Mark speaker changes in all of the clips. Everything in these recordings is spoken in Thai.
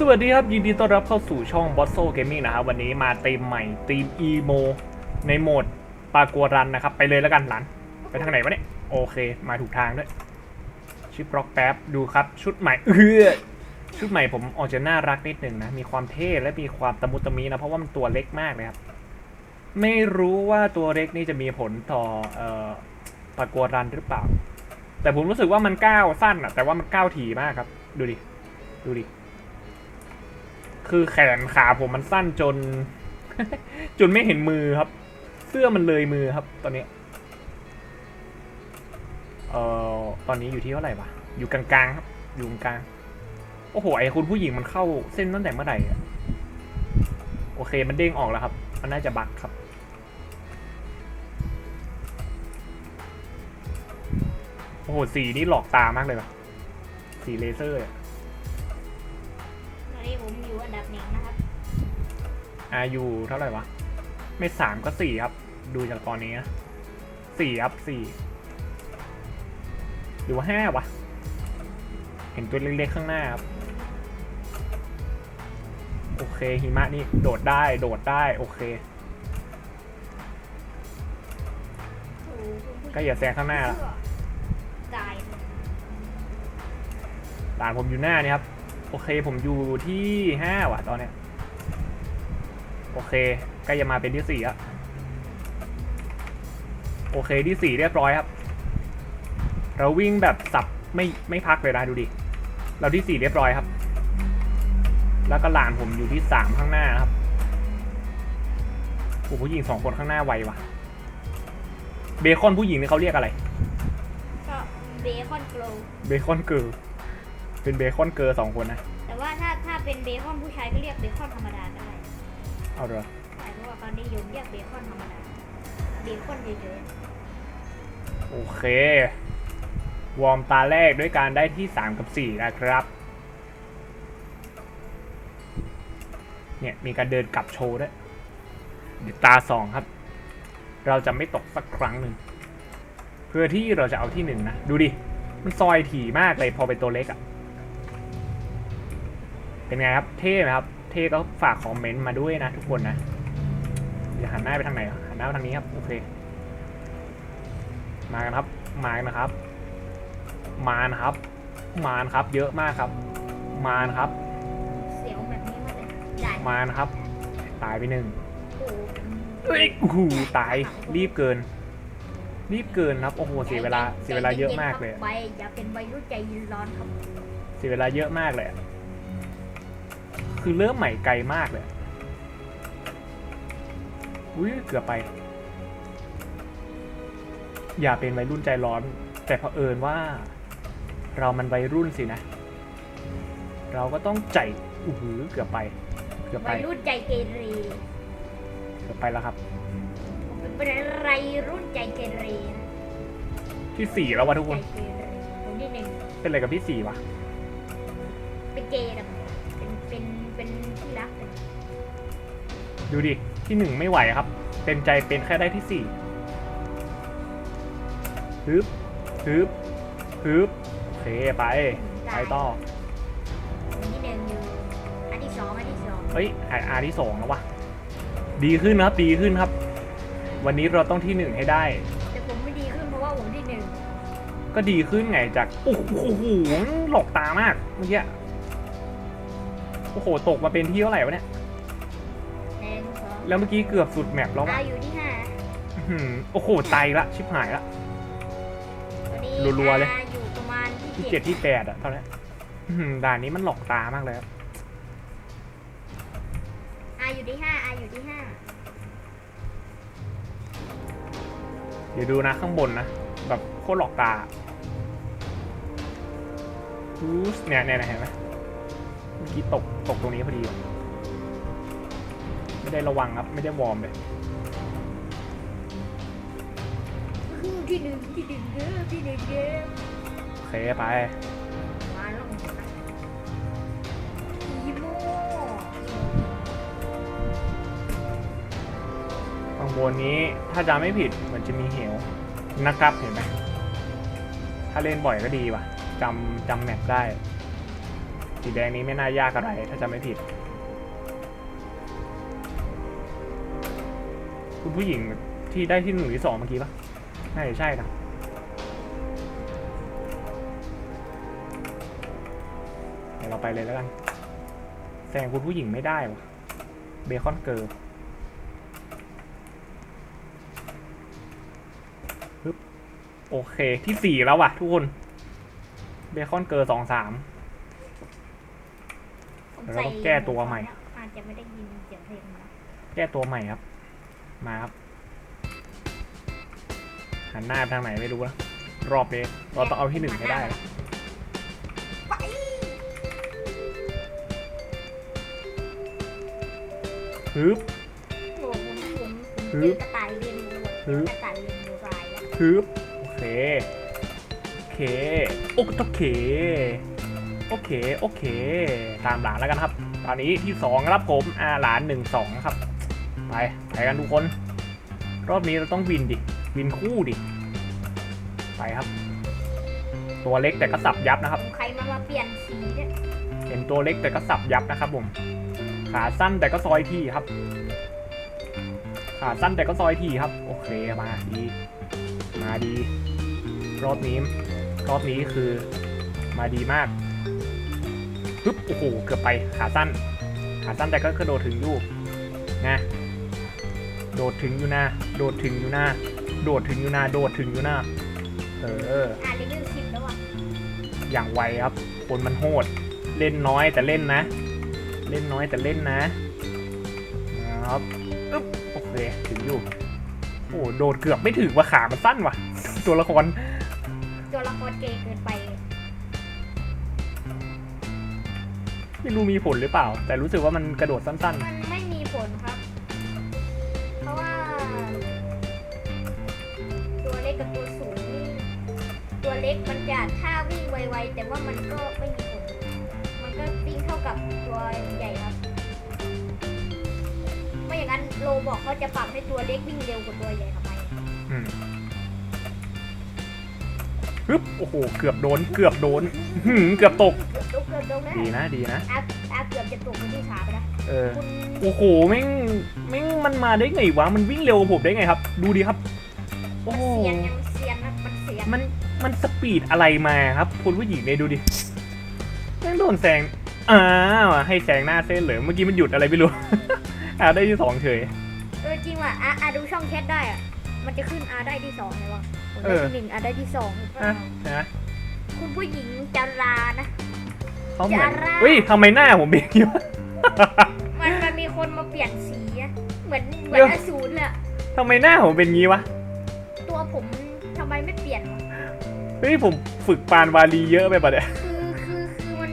Speaker 1: สวัสดีครับ ยินดีต้อนรับเข้าสู่ช่อง b o s s o Gaming นะครับ วันนี้มาตีมใหม่ตีม EMO ในโหมดปากัวรันนะครับ ไปเลยแล้วกันหลานไปทางไหนวะเนี่ย โอเค มาถูกทางด้วย ชิปบล็อกแป๊บ ดูครับ ชุดใหม่เออชุดใหม่ผมออกจะน่ารักนิดหนึ่งนะ มีความเท่และมีความตะมุตะมีนะ เพราะว่ามันตัวเล็กมากเลยครับ ไม่รู้ว่าตัวเล็กนี่จะมีผลต่อเอ่อปากัวรันหรือเปล่า แต่ผมรู้สึกว่ามันก้าวสั้นอะแต่ว่ามันก้าวถี่มากครับ ดูดิ ดูดิ คือแขนขาผมมันสั้นจน จนไม่เห็นมือครับ เสื้อมันเลยมือครับ ตอนนี้ เอ่อตอนนี้อยู่ที่เท่าไหร่วะอยู่กลางๆครับ อยู่กลางโอ้โหไอคุณผู้หญิงมันเข้าเส้นตั้งแต่เมื่อไหร่อะโอเคมันเด้งออกแล้วครับ มันน่าจะบั๊กครับโอ้โหสีนี่หลอกตามากเลยว่ะสีเลเซอร์
Speaker 2: นดับหนึ่งนะครับ
Speaker 1: อายุเท่าไหร่วะ ไม่สามก็สี่ครับ ดูจากตอนนี้นะสี่ครับสี่หรือว่าห้าวะ เห็นตัวเล็กๆข้างหน้าครับ โอเคหิมะนี่โดดได้โดดได้โอเค
Speaker 2: โอ้โหคุณผู้ชม
Speaker 1: ก็อย่าแซงข้างหน้าละ
Speaker 2: ตายเลย
Speaker 1: หลานผมอยู่หน้านี่ครับ โอเคผมอยู่ที่ห้าว่ะตอนเนี้ยโอเคใกล้จะมาเป็นที่สี่แล้วโอเคที่สี่เรียบร้อยครับ เราวิ่งแบบสับไม่ไม่พักเลยนะดูดิ เราที่สี่เรียบร้อยครับ แล้วก็หลานผมอยู่ที่สามข้างหน้าครับโอ้ผู้หญิงสองคนข้างหน้าไวว่ะ เบคอนผู้หญิงนี่เขาเรียกอะไร
Speaker 2: ก็เบคอนโกล
Speaker 1: เบคอนเกิร์ล เป็นเบคอนเกิร์ลสองคนนะ
Speaker 2: แต่ว่าถ้าถ้าเป็นเบคอนผู้ชายก็เรียกเบคอนธรรมดาได้
Speaker 1: เอาเถอะ
Speaker 2: ใช่เพราะว่าเขานิยมเรียกเบคอนธรรมดา เบคอนเยอะ
Speaker 1: โอเค วอร์มตาแรกด้วยการได้ที่ 3 กับ 4 นะครับ เนี่ย มีการเดินกลับโชว์ด้วยเดี๋ยวตา 2 ครับ เราจะไม่ตกสักครั้งหนึ่ง เพื่อที่เราจะเอาที่หนึ่งนะ ดูดิ มันซอยถี่มากเลยพอเป็นตัวเล็กอะ่ะ เป็นไงครับ เท่ไหมครับ เท่ก็ฝากคอมเมนต์มาด้วยนะทุกคนนะจะหันหน้าไปทางไหนอะหันหน้าไปทางนี้ครับ โอเค มากันครับ มากันนะครับ มานะครับ มานะครับ เยอะมากครับ มานะครับ
Speaker 2: ๆเสียวแบบนี้มาเลยได้
Speaker 1: มานะครับ ตายไปหนึ่ง
Speaker 2: โอ้โห
Speaker 1: เอ้ยโอ้โหตาย รีบเกิน รีบเกินครับ โอ้โห เสียเวลา เสียเวลาเยอะมากเลย
Speaker 2: ใจนๆครับไปอย่าเป็นใบรุ่นใจเย็นร้อนครับ
Speaker 1: เสียเวลาเยอะมากเลยอะ คือเริ่มใหม่ไกลมากเลย อุ้ยเกือบไป อย่าเป็นวัยรุ่นใจร้อน แต่เผอิญว่า เรามันวัยรุ่นสินะ เราก็ต้องใจอู้หูเกือบไป เกือบ
Speaker 2: ใบ
Speaker 1: ไป
Speaker 2: รุ่นใจเกเร
Speaker 1: เกือบไปแล้วครับ
Speaker 2: ผมเป็นอะไรรุ่นใจเกเรนะ
Speaker 1: ที่สี่แล้ววะทุกค
Speaker 2: ใจ
Speaker 1: น
Speaker 2: เกเรผมที่หนึ่ง
Speaker 1: เป็นอะไรกับที่สี่วะ
Speaker 2: เป็นเกย์นะ
Speaker 1: ดูดิ ที่หนึ่งไม่ไหวครับ เต็มใจเป็นแค่ได้ที่สี่ฮึบฮึบฮึบโอเคไป ไปต่อ
Speaker 2: อันที่หนึ่งอยู่อันที่สองอันที่สอง
Speaker 1: เฮ้ยอาอาที่สองแล้ววะดีขึ้นนะครับ ดีขึ้นครับ วันนี้เราต้องที่หนึ่งให้ได้
Speaker 2: แต่ผมไม่ดีขึ้นเพราะว่าผมที่หนึ่ง
Speaker 1: ก็ดีขึ้นไงจากโอ้โหโอ้โหหลอกตามากเมื่อกี้โอ้โหตกมาเป็นที่เท่าไหร่วะเนี่ย
Speaker 2: หนึ่งสอง
Speaker 1: แล้วเมื่อกี้เกือบสุดแมปแล้ว
Speaker 2: อา
Speaker 1: อะ
Speaker 2: อยู่ที่ห้า
Speaker 1: อื้อหือโอ้โหไตละชิบหายละ
Speaker 2: ตอนนี้
Speaker 1: รัวๆเลย
Speaker 2: อาอยู่ประมาณ
Speaker 1: ที่
Speaker 2: ที่
Speaker 1: เจ็
Speaker 2: เจ็
Speaker 1: ด
Speaker 2: ด
Speaker 1: ที่แปดอะเท่านี้นอื้อหือด่านนี้มันหลอกตามากเลยครับ
Speaker 2: อาอยู่ที่ห้าอาอยู่ที่ห้า
Speaker 1: เดี๋ยวดูนะข้างบนนะ แบบโคตรหลอกตาฮูสเนี่ยเนี่ยเนี่ยเห็นไหมเมื่อกี้ตกตกตรงนี้พอดี ไม่ได้ระวังครับ ไม่ได้วอร์มเลย
Speaker 2: พี่หนึ่งที่หนึ่งเด้อที่หนึ่งเด้อ
Speaker 1: โอเคไป
Speaker 2: มาลงอีโม
Speaker 1: ข้างบนนี้ถ้าจำไม่ผิดเหมือนจะมีเหวนะครับเห็นไหมถ้าเล่นบ่อยก็ดีว่ะจำจำแมปได้สีแดงนี้ไม่น่ายากอะไร ถ้าจำไม่ผิด คุณผู้หญิงที่ได้ที่หนึ่งที่สองเมื่อกี้ปะน่าจะใช่นะเดี๋ยวเราไปเลยแล้วกันแซงคุณผู้หญิงไม่ได้วะเบคอนเกิร์ลปึ๊บโอเคที่สี่แล้วว่ะทุกคน เบคอนเกิร์ลสองสาม
Speaker 2: ผม
Speaker 1: แล้วเราต้องแก้ตัวใหม่
Speaker 2: อาจจะไม่ได้ยินเสียงเพลงนะ
Speaker 1: แก้ตัวใหม่ครับ มาครับ หันหน้าทางไหนไม่รู้นะรอบนี้เราต้องเอาที่หนึ่งให้ได้
Speaker 2: ไป
Speaker 1: ฮึบ
Speaker 2: โอ้ผมผมผม
Speaker 1: ฮึ
Speaker 2: เจ
Speaker 1: บ
Speaker 2: กระต่ายเรียนรู้
Speaker 1: ฮึบ
Speaker 2: กระต่ายเรียนรู้รายแล้ว
Speaker 1: ฮึบ โอเค โอเค โอเค โอเค โอเค ตามหลานแล้วกันครับ ตอนนี้ที่สองครับผม อ่าหลานหนึ่งสองครับ ไป ไปกันทุกคน รอบนี้เราต้องวินดิ วินคู่ดิ ไปครับ ตัวเล็กแต่ก็สับยับนะครับ
Speaker 2: ผมใครมามาเปลี่ยนสีเนี่ย
Speaker 1: เห็นตัวเล็กแต่ก็สับยับนะครับผม ขาสั้นแต่ก็ซอยทีครับ ขาสั้นแต่ก็ซอยทีครับ โอเคมาดีมาดี รอบนี้ รอบนี้คือมาดีมากปึ๊บโอ้โหเกือบไปขาสั้น ขาสั้นแต่ก็กระโดดถึงอยู่นะ โดดถึงอยู่นะ โดดถึงอยู่นะ โดดถึงอยู่นะ โดดถึงอยู่นะ เออ
Speaker 2: อ่านเลเวลสิบแล้วอะ
Speaker 1: อย่างไวครับ คนมันโหด เล่นน้อยแต่เล่นนะ เล่นน้อยแต่เล่นนะครับอึ๊บโอเคถึงอยู่ โอ้โดดเกือบไม่ถึงว่าขามันสั้นว่ะ ตัวละคร
Speaker 2: ตัวละครเกย์เกินไป
Speaker 1: ไม่รู้มีผลหรือเปล่า แต่รู้สึกว่ามันกระโดดสั้น
Speaker 2: มันไม่มี มันจะท่าวิ่งไวๆ แต่ว่ามันก็ไม่มีผล มันก็วิ่งเท่ากับตัวใหญ่ครับ ไม่อย่างนั้นโลบอกเขาจะปรับให้ตัวเล็กวิ่งเร็วกว่าตัวใหญ่ทำไม
Speaker 1: ๆอืมฮึบโอ้โห เกือบโดน เกือบโดนหืมเกือบตก
Speaker 2: เกือบตกเกือบตกนะ
Speaker 1: ดีนะ ดีนะ
Speaker 2: อาอาเกือบจะตกเป็นที่สามไปนะ
Speaker 1: เออ
Speaker 2: คุณ
Speaker 1: โอ้โหแม่งแม่งมันมาได้ไงวะ มันวิ่งเร็วกว่าผมได้ไงครับ ดูดิครับ โอ้
Speaker 2: มัน
Speaker 1: โห
Speaker 2: เสียนยังเสียนนะมันเสียน
Speaker 1: มัน มันสปีดอะไรมาครับ คุณผู้หญิงเนี่ยดูดิแม่งโดนแซงอ้าวให้แซงหน้าเส้นเลยเมื่อกี้มันหยุดอะไรไม่รู้ อ่าได้ที่สองเฉย
Speaker 2: เออจริงว่ะอาอาดูช่องแชทได้อะ มันจะขึ้นอาได้ที่สองเลยวะผม
Speaker 1: เอ
Speaker 2: ได้
Speaker 1: อ
Speaker 2: ที่หนึ่งอาได้ที่สอง
Speaker 1: อะนะ
Speaker 2: คุณผู้หญิงจารานะ
Speaker 1: เขาเหมือน
Speaker 2: จารา
Speaker 1: เฮ้ยทำไมหน้าผมเป็นอย่างนี้วะ
Speaker 2: มันมันมีคนมาเปลี่ยนสีอะเหมือนเหมื
Speaker 1: เดี๋
Speaker 2: อน
Speaker 1: ยว
Speaker 2: อสูรเลยอะ
Speaker 1: ทำไมหน้าผมเป็นงี้วะ
Speaker 2: ตัวผมทำไมไม่เปลี่ยนวะ
Speaker 1: เฮ้ยผมฝึกปานวาลีเยอะไปปะเนี่ย
Speaker 2: คือคือคือมัน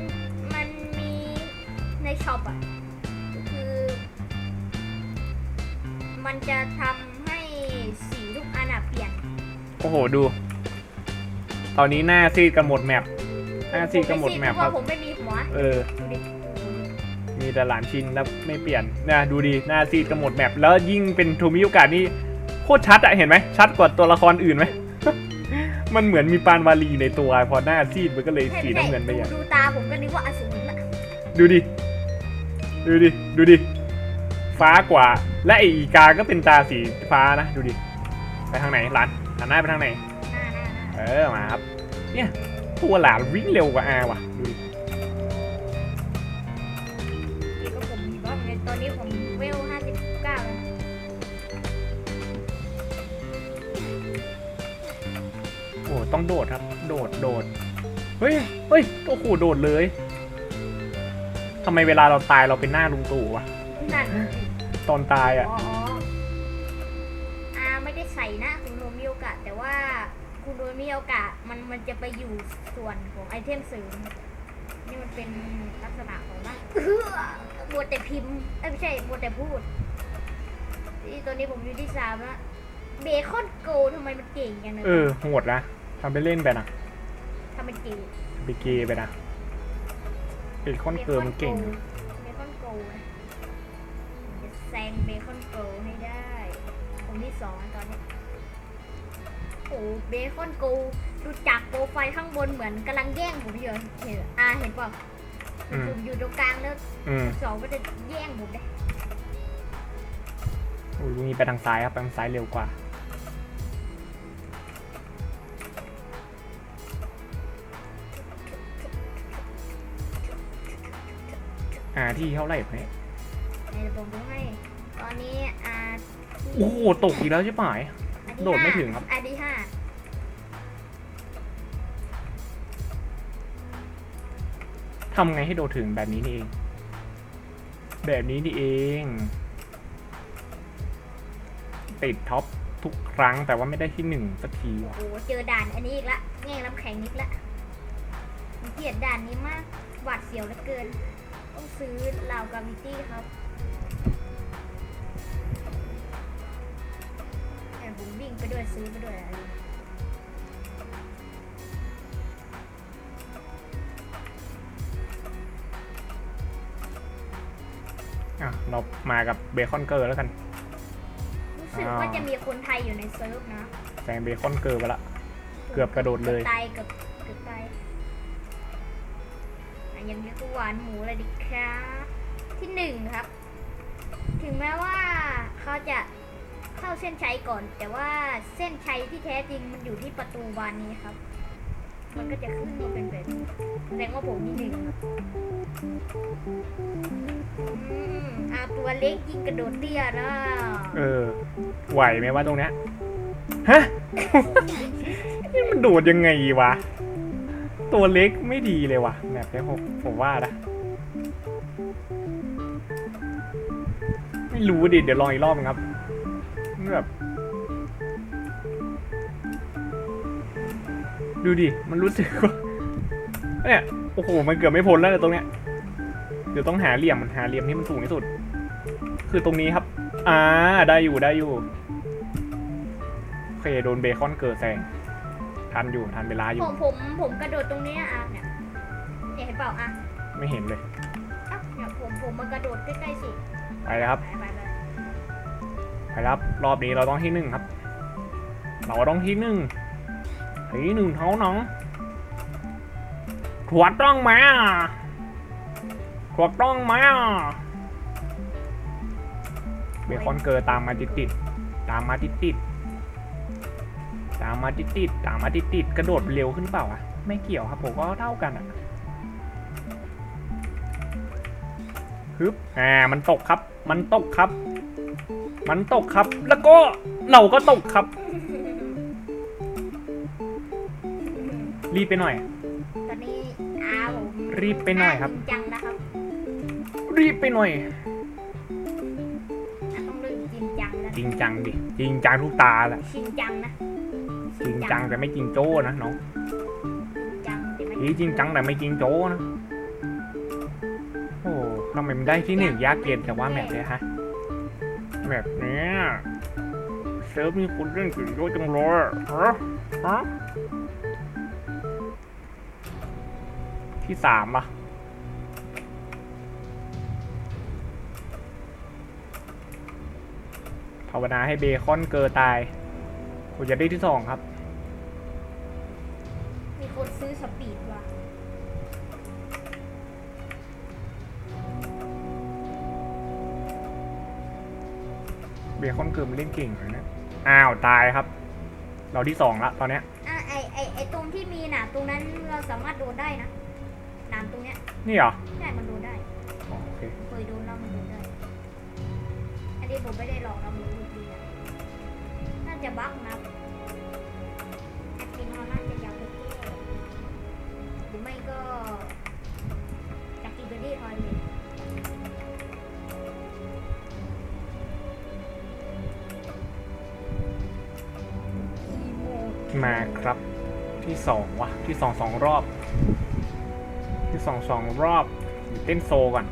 Speaker 2: มันมีในช็อปอะคือ มันจะทำให้สีทุกอันอะเปลี่ยน
Speaker 1: โอ้โหดู ตอนนี้หน้าซีดกันหมดแมปอ่าสีก็หมดแมปครับ
Speaker 2: ผมไม่มีหัว
Speaker 1: เออ
Speaker 2: ดูดิ
Speaker 1: มีแต่หลานชินแล้วไม่เปลี่ยนนะดูดีหน้าซีดกันหมดแมปแล้วยิ่งเป็นโทมิโอกาสนี่โคตรชัดอะเห็นไหมชัดกว่าตัวละครอื่นไหม มันเหมือนมีปานวาลีในตัวพอหน้าซีดมันก็เลยสีน้ำเงินไปอย่าง
Speaker 2: ดูดูตาผมก็นึกว่าอสูรอะ
Speaker 1: ดูดิ ดูดิ ดูดิ ฟ้ากว่า และไออีกาก็เป็นตาสีฟ้านะ ดูดิ ไปทางไหนหลานหันหน้าไปทางไหน
Speaker 2: หน้าหน้าหน้า
Speaker 1: เออ มาครับ เนี่ย ตัวหลานวิ่งเร็วกว่าอาว่ะ ดูดิ ต้องโดดครับ โดดโดดเฮ้ยเฮ้ยโอ้โหโดดเลยทำไมเวลาเราตายเราเป็นหน้าลุงตู่วะ
Speaker 2: นั่น
Speaker 1: ตอนตาย
Speaker 2: อ๋
Speaker 1: อะ
Speaker 2: ออ๋ออาไม่ได้ใส่หน้าคุณโรมิโอกะ แต่ว่าคุณโรมิโอกะมันมันจะไปอยู่ส่วนของไอเทมเสริมนี่มันเป็นลักษณะของมันเอื้อมัวแต่พิมพ์เอ้ยไม่ใช่มัวแต่พูดนี่ตอนนี้ผมอยู่ที่สามแล้วเบคอนโกทำไมมันเก่งอย่างนั้น
Speaker 1: เออโหดนะทำไปเล่นไปนะ
Speaker 2: ทำเป็นเก่ง
Speaker 1: ไปเกย์ไปนะเป็นคอนเกิร์มนเก่ง
Speaker 2: เบคอนโกนะจะแซงเบคอนโกให้ได้ผมที่สองตอนนี้ โอ้เบคอนโกดูจากโปรไฟล์ข้างบนเหมือนกำลังแย่งผมอยู่เห็นอ่าเห็นเปล่า
Speaker 1: อืม
Speaker 2: ผมอยู่ตรงกลางแล้ว
Speaker 1: อืม
Speaker 2: สองก็จะแย่งผมเลย
Speaker 1: อุ้ยมีไปทางซ้ายครับไปทางซ้ายเร็วกว่า อ่าที่เท่าไหร่เนี่ย
Speaker 2: ในระบบดูให้ ตอนนี้อ่าที่
Speaker 1: โอ้โหตกอีกแล้วใช่ไหม
Speaker 2: อันที่
Speaker 1: โดดไม่
Speaker 2: ห้า
Speaker 1: ถึงครับ
Speaker 2: อันที่ห้า
Speaker 1: ทำไงให้โดดถึงแบบนี้นี่เอง แบบนี้นี่เอง ติดท็อปทุกครั้งแต่ว่าไม่ได้ที่หนึ่งสักทีว่ะ
Speaker 2: โอ้โหเจอด่านอันนี้อีกละแง่งลำแข็งนิดละผมเกลียดด่านนี้มากหวาดเสียวเหลือเกิน ต้องซื้อเหล่ากาวิตี้ครับแต่ผมวิ่งไปด้วยซื้อไปด้วยอะไร
Speaker 1: อะเรามากับเบคอนเกอร์แล้วกัน
Speaker 2: รู้สึก
Speaker 1: อ่า
Speaker 2: ว่าจะมีคนไทยอยู่ในเซิร์ฟนะ
Speaker 1: แซงเบคอนเกอร์ไปละ เกือบกระโดดเลย
Speaker 2: กือบตายเกือบเกือบตาย อะอย่างนี้ก็หวานหมูเลยดิครับที่หนึ่งครับ ถึงแม้ว่าเขาจะเข้าเส้นชัยก่อน แต่ว่าเส้นชัยที่แท้จริงมันอยู่ที่ประตูบานนี้ครับ มันก็จะขึ้นมาเป็นแบบแสดงว่าผมที่หนึ่งครับอืมอาตัวเล็กยิงกระโดดเตี้ยนะ
Speaker 1: เออ ไหวไหมว่าตรงเนี้ยฮะ นี่มันโดดยังไงวะ ตัวเล็กไม่ดีเลยว่ะแบบนี้ผมผมว่านะ ไม่รู้ดิ เดี๋ยวลองอีกรอบนึงครับแบบดูดิ มันรู้สึกว่าเนี่ย โอ้โห มันเกือบไม่พ้นแล้วเนี่ยตรงเนี้ย เดี๋ยวต้องหาเหลี่ยมมันหาเหลี่ยมที่มันสูงที่สุด คือตรงนี้ครับ อ่า ได้อยู่ได้อยู่ โอเค โดนเบคอนเกิดแซง ทันอยู่ทันเวลาอ
Speaker 2: ผ
Speaker 1: ยู่
Speaker 2: มผมผมกระโดดตรงเนี้ยอะเนี่ยเนี่ยเห็นเปล่าอะ
Speaker 1: ไม่เห็นเลย
Speaker 2: เอ้าเนี่ยผมผมมากระโดดใกล้ๆสุด
Speaker 1: ไปเลยครับ
Speaker 2: ไปไปไป
Speaker 1: ไปครับ รอบนี้เราต้องที่หนึ่งครับ เราต้องที่หนึ่งที่หนึ่งเท่านั้นถูกต้องไหมอะถูกต้องไหมอะเบคอนเกิดตามมาติดติดๆตามมาติดติดๆตามมาติดติดๆตามมาติดติดๆกระโดดเร็วขึ้นเปล่าอะไม่เกี่ยวครับผมก็เท่ากันอะฮึบอ่ามันตกครับ มันตกครับ มันตกครับ แล้วก็เราก็ตกครับ รีบไปหน่อย
Speaker 2: ตอนนี้อาผม
Speaker 1: รีบไปหน่อยครับ
Speaker 2: จริงจังนะครับ
Speaker 1: รีบไปหน่อย
Speaker 2: อะต้องเริ่มจริงจังแล้ว
Speaker 1: จริงจังดิ จริงจังทุกตาแหละ
Speaker 2: จริงจังนะ
Speaker 1: จริงจังแต่ไม่จริงโจ้นะน้อง
Speaker 2: จริงจังแต่ไม่
Speaker 1: นี่จริงจังแต่ไม่จริงโจ้นะ โอ้ทำไมมันได้ที่หนึ่งยากเย็นแต่ว่าแมปเนี่ยฮะ แบบเนี้ยเซิร์ฟมีคนเล่นถึงเยอะจังเลยฮะฮะที่สามอะภาวนาให้เบคอนเกอร์ตายผมจะได้ที่สองครับ
Speaker 2: มีคน ซื้อสปีดว่ะ
Speaker 1: เบคอนเกอร์มันเล่นเก่งเลยนะอ้าวตายครับ เราที่สองละตอนเนี้ย
Speaker 2: อะไอไอไอตรงที่มีหนามตรงนั้นเราสามารถโดนได้นะหนามตรงเนี้ย
Speaker 1: นี่เหรอ
Speaker 2: ใช่มันโดนได้
Speaker 1: อ๋อโอเค
Speaker 2: เคยโดนแล้วมันโดนได้ อันนี้ผมไม่ได้ลองนะมันดูดีอะน่าจะบั๊กนะ ไม่ก็จากกินเบอร์ดี้ทอยเลยอีโม
Speaker 1: มาครับที่สองวะที่สองสองรอบ ที่สองสองรอบเต้นโซก่อน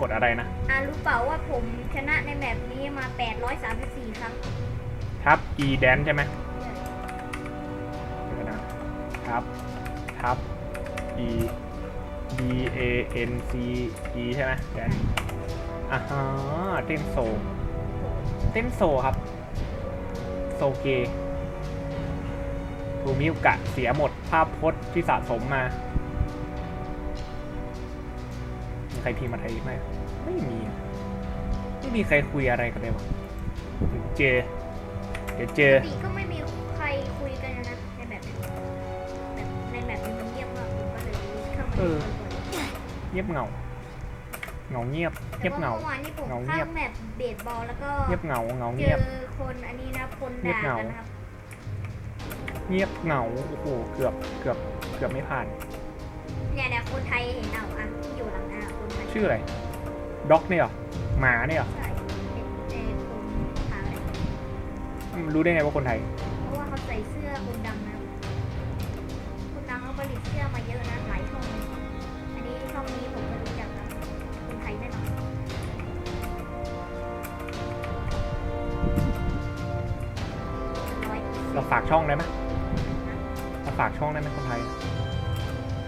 Speaker 1: กดอะไรนะ
Speaker 2: อ่ารู้เปล่าว่าผมชนะในแมปนี้มา 834 ครั้ง
Speaker 1: ทับ e dance ใช่ไหมเดี๋ยวนะทับ ทับ e d a n c e ใช่ไหม dance อ่าฮะเต้นโซ เต้นโซครับ โซเกทูมิวกะเสียหมดภาพพจน์ที่สะสมมามีใครพิมพ์อะไรไหมไม่มี ไม่มีใครคุยอะไรกันเลยวะเจ เดี๋ยวเจอ
Speaker 2: เข้ามา
Speaker 1: เออ
Speaker 2: ดูก่อน
Speaker 1: เงียบเหงาเหงาเงียบเงียบเหงา
Speaker 2: แต่ว่าเมื่อวานนี้ผม
Speaker 1: เหงาเงี
Speaker 2: เข้าย
Speaker 1: บ
Speaker 2: แมปเบสบอลแล้วก็
Speaker 1: เงียบเหงาเหงา
Speaker 2: เจ
Speaker 1: เงีย
Speaker 2: อบคนอันนี้นะคน
Speaker 1: เงียบ
Speaker 2: ด่า
Speaker 1: เหงา
Speaker 2: กันนะครับ
Speaker 1: เงียบเหงาโอ้โหเกือบเกือบเกือบไม่ผ่าน
Speaker 2: เนี่ยเนี่ยคนไทยเห็นเอาอะที่อยู่หลังอะคนไทย
Speaker 1: ชื่ออะไรด็อกเนี่ยเหรอหมาเนี่ยเหรอ
Speaker 2: ใช่เป็นเป็นคนขาวเนี่ย
Speaker 1: อืมรู้ได้ไงว่าคนไทย
Speaker 2: เพราะว่าเขาใส่เสื้อคนดำนะคนดำเขาผลิตเสื้อมาเยอะนะ เปอร์เซ็นต์
Speaker 1: เราฝากช่องได้ไหมเราฝากช่องได้ไหมคนไทย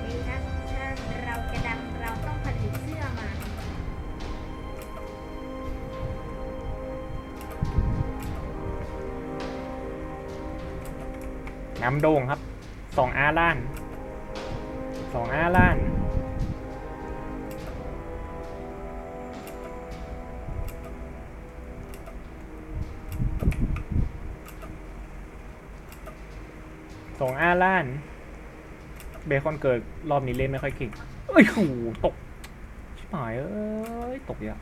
Speaker 2: ดีนะถ้าเราจะดังเราต้องผลิตเสื้อมา
Speaker 1: น้ำโด่งครับ สองอาล้าน สองอาล้าน สองอาล้าน เบคอนเกิดรอบนี้เล่นไม่ค่อยเก่งเอ้ยโหตก ชิบหายเอ้ย ตกเยอะ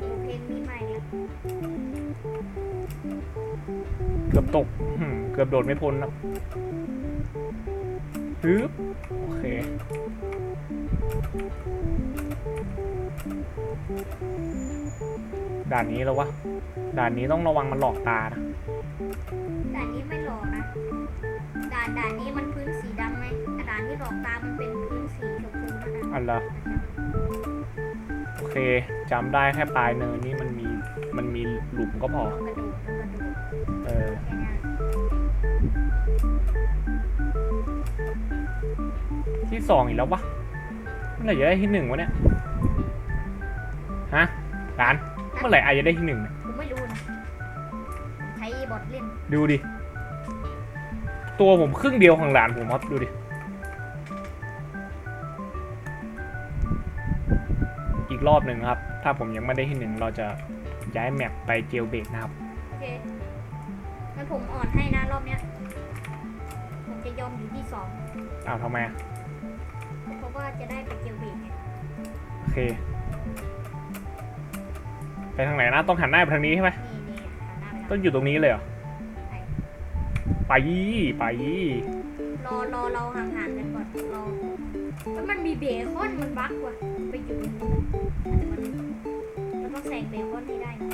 Speaker 2: ดูเพลงนี้ใหม่เนี่ย
Speaker 1: เกือบตกอื้อหือเกือบโดดไม่พ้นนะ ฮึบโอเค ด่านนี้แล้ววะ ด่านนี้ต้องระวังมันหลอกตานะ
Speaker 2: ด่านนี้ไม่หลอกนะ ด่านด่านนี้มันพื้นสีดำไหมแต่ด่านที่หลอกตา มันเป็นพื้นสีชมพูนะคะ
Speaker 1: อันละโอเคจำได้แค่ปลายเนินนี่มันมีมันมีหลุมก็พอ
Speaker 2: กระโดดกระโดด
Speaker 1: เออ
Speaker 2: แค่นั้น
Speaker 1: ที่สองอีกแล้ววะเมื่อไหร่จะได้ที่หนึ่งวะเนี่ย ฮะหลาน เมื่อไหร่อาจจะได้ที่หนึ่งเนี่ย
Speaker 2: ผมไม่รู้นะผมใช้บอทเล่น
Speaker 1: ดูดิ ตัวผมครึ่งเดียวของหลานผมครับดูดิ อีกรอบหนึ่งครับ ถ้าผมยังไม่ได้ที่หนึ่งเราจะย้ายแมปไปเจลเบรกนะครับ
Speaker 2: โอเคงั้นผมอ่อนให้นะรอบเนี้ยผมจะ ยอมอยู่ที่สอง
Speaker 1: อ้าวทำไมอะ
Speaker 2: เพราะว่าจะได้ไปเจลเบรกไง
Speaker 1: โอเค ไปทางไหนนะ ต้องหันหน้าไปทางนี้ใช่ไหม
Speaker 2: นี่นี่หันหน้าไป
Speaker 1: ต้
Speaker 2: แล้
Speaker 1: องอยู่ตรงนี้เลยเหรอ ไปไป
Speaker 2: รอรอเราห่างๆกันก่อนรอแล้วมันมีเบคอนมันบั๊กว่ะไปอยู่อาจจะมันเราต้องแซงเบคอนให้ได้นะ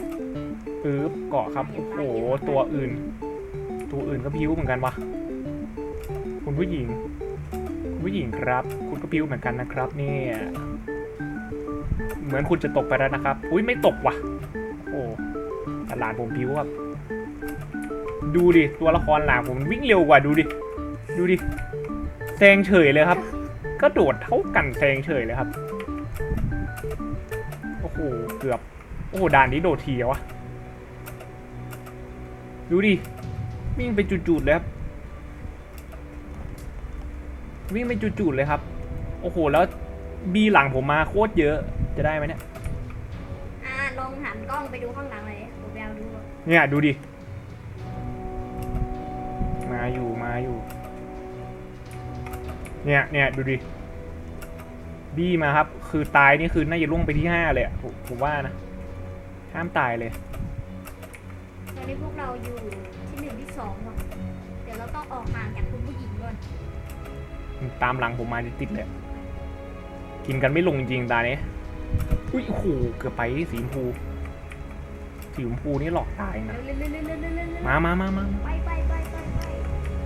Speaker 1: ปึ๊บเกาะครับ โอ้โห ตัวอื่น ตัวอื่นก็พิ้วเหมือนกันวะ คุณผู้หญิง คุณผู้หญิงครับ คุณก็พิ้วเหมือนกันนะครับเนี่ย เหมือนคุณจะตกไปแล้วนะครับ อุ้ยไม่ตกว่ะ โอ้แต่หลานผมพิ้วครับ ดูดิ ตัวละครหลานผมวิ่งเร็วกว่าดูดิ ดูดิแซงเฉยเลยครับ ก็โดดเท่ากันแซงเฉยเลยครับ โอ้โห เกือบ โอ้โห ด่านนี้โดดทีวะ ดูดิ วิ่งไปจุดๆเลยครับ วิ่งไปจุดๆเลยครับ โอ้โห แล้วบีหลังผมมาโคตรเยอะ จะได้ไหมเนี่ย
Speaker 2: อ่าลองหันกล้องไปดูข้างหลังเลยผมไปเอาดู
Speaker 1: เนี่ยดูดิ มาอยู่มาอยู่ เนี่ยเนี่ยดูดิ บี้มาครับ คือตายนี่คือน่าจะล่วงไปที่ห้าเลยอะผมผมว่านะ ห้ามตายเลย
Speaker 2: ตอนนี้พวกเราอยู่ที่หนึ่งที่สองว่ะเดี๋ยวเราต้องออกห่างจากคุณผู้หญิงก่อน
Speaker 1: ตามหลังผมมาติดเลย กินกันไม่ลงจริงตาเนี้ยอุ้ยโอ้โหเกือบไปสีชมพูสีชมพูนี่หลอกตายนะมามามามา
Speaker 2: ไปไปไปไปไป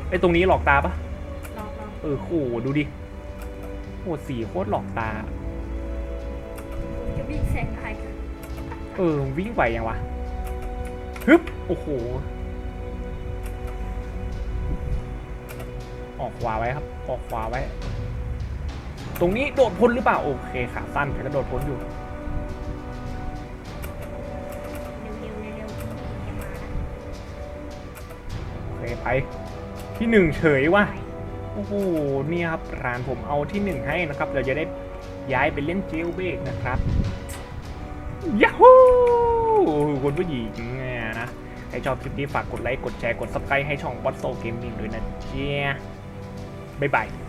Speaker 1: ไอตรงนี้หลอกตาปะ
Speaker 2: ลองลอง
Speaker 1: เออโหดูดิโหสีโคตรหลอกตา
Speaker 2: จะวิ่งแซงใคร
Speaker 1: เออวิ่งไหวยังวะฮึบโอ้โห ออกขวาไว้ครับ ออกขวาไว้ ตรงนี้โดดพ้นหรือเปล่า โอเคขาสั้นแต่ก็โดดพ้นอยู่
Speaker 2: เร็วเร็วเร็วเร็วคุณผู้หญิงจะมาแล้ว
Speaker 1: โอเคไป ที่หนึ่งเฉยว่ะ โอ้โหเนี่ยครับร้านผมเอาที่หนึ่งให้นะครับเราจะได้ย้ายไปเล่นเจลเบกนะครับยาฮูคุณผู้หญิงเนี่ยนะใครชอบคลิปนี้ฝากกดไลค์ กดแชร์ กดซับสไครต์ให้ช่องบอสโซเกมมิ่งด้วยนะเจ้า บ๊ายบาย